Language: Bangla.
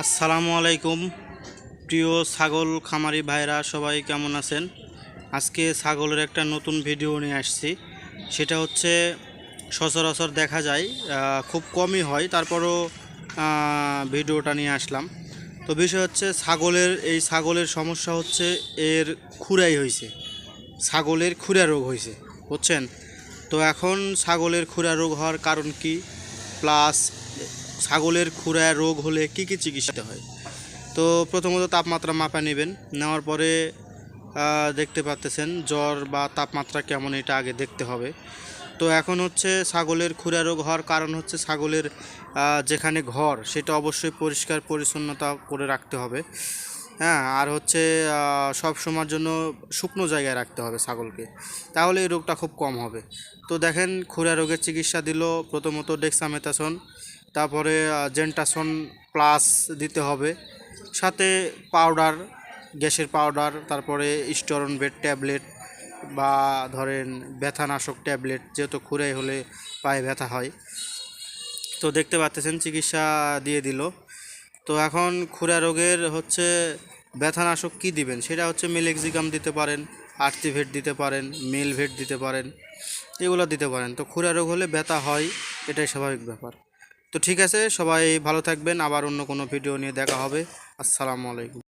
আসসালামু আলাইকুম। প্রিয় ছাগল খামারি ভাইরা সবাই কেমন আছেন? আজকে ছাগলের একটা নতুন ভিডিও নিয়ে আসছি। সেটা হচ্ছে, সচরাচর দেখা যায় খুব কমই হয়। তারপরও ভিডিওটা নিয়ে আসলাম। তো বিষয় হচ্ছে, ছাগলের, এই ছাগলের সমস্যা হচ্ছে, এর খুরাই হয়েছে ছাগলের খুরা রোগ হয়েছে বুঝছেন? তো এখন ছাগলের খুরা রোগ হওয়ার কারণ কি? প্লাস ছাগলের খুরা রোগ হলে কি কি চিকিৎসা হয়? তো প্রথমত তাপমাত্রা মাপা নেবেন। নেওয়ার পরে দেখতে পাচ্তেছেন জ্বর বা তাপমাত্রা কেমন এটা আগে দেখতে হবে। তো এখন হচ্ছে ছাগলের খুরা রোগ হওয়ার কারণ হচ্ছে ছাগলের যেখানে ঘর, সেটা অবশ্যই পরিষ্কার পরিচ্ছন্নতা করে রাখতে হবে। হ্যাঁ আর হচ্ছে সব সময়ের জন্য শুকনো জায়গায় রাখতে হবে ছাগলকে। তাহলে এই রোগটা খুব কম হবে। তো দেখেন খুরা রোগের চিকিৎসা দিল। প্রথমত ডেক্সামেথাসন তারপরে জেন্টাসন প্লাস দিতে হবে। সাথে পাউডার গ্যাসের পাউডার তারপরে স্টোরন বেড ট্যাবলেট বা ধরেন ব্যথানাশক ট্যাবলেট যেহেতু খুরাই হলে পায়ে ব্যথা হয়। তো দেখতে পাচ্ছেন, চিকিৎসা দিয়ে দিল। তো এখন খুরা রোগের হচ্ছে ব্যথানাশক কি দিবেন? সেটা হচ্ছে মেলেক্সিকাম দিতে পারেন আর্টিভেট দিতে পারেন মেলভেট দিতে পারেন, এগুলো দিতে পারেন। তো খুরা রোগ হলে ব্যথা হয়, এটাই স্বাভাবিক ব্যাপার। তো ঠিক আছে, সবাই ভালো থাকবেন, আবার অন্য কোনো ভিডিও নিয়ে দেখা হবে। আসসালামু আলাইকুম।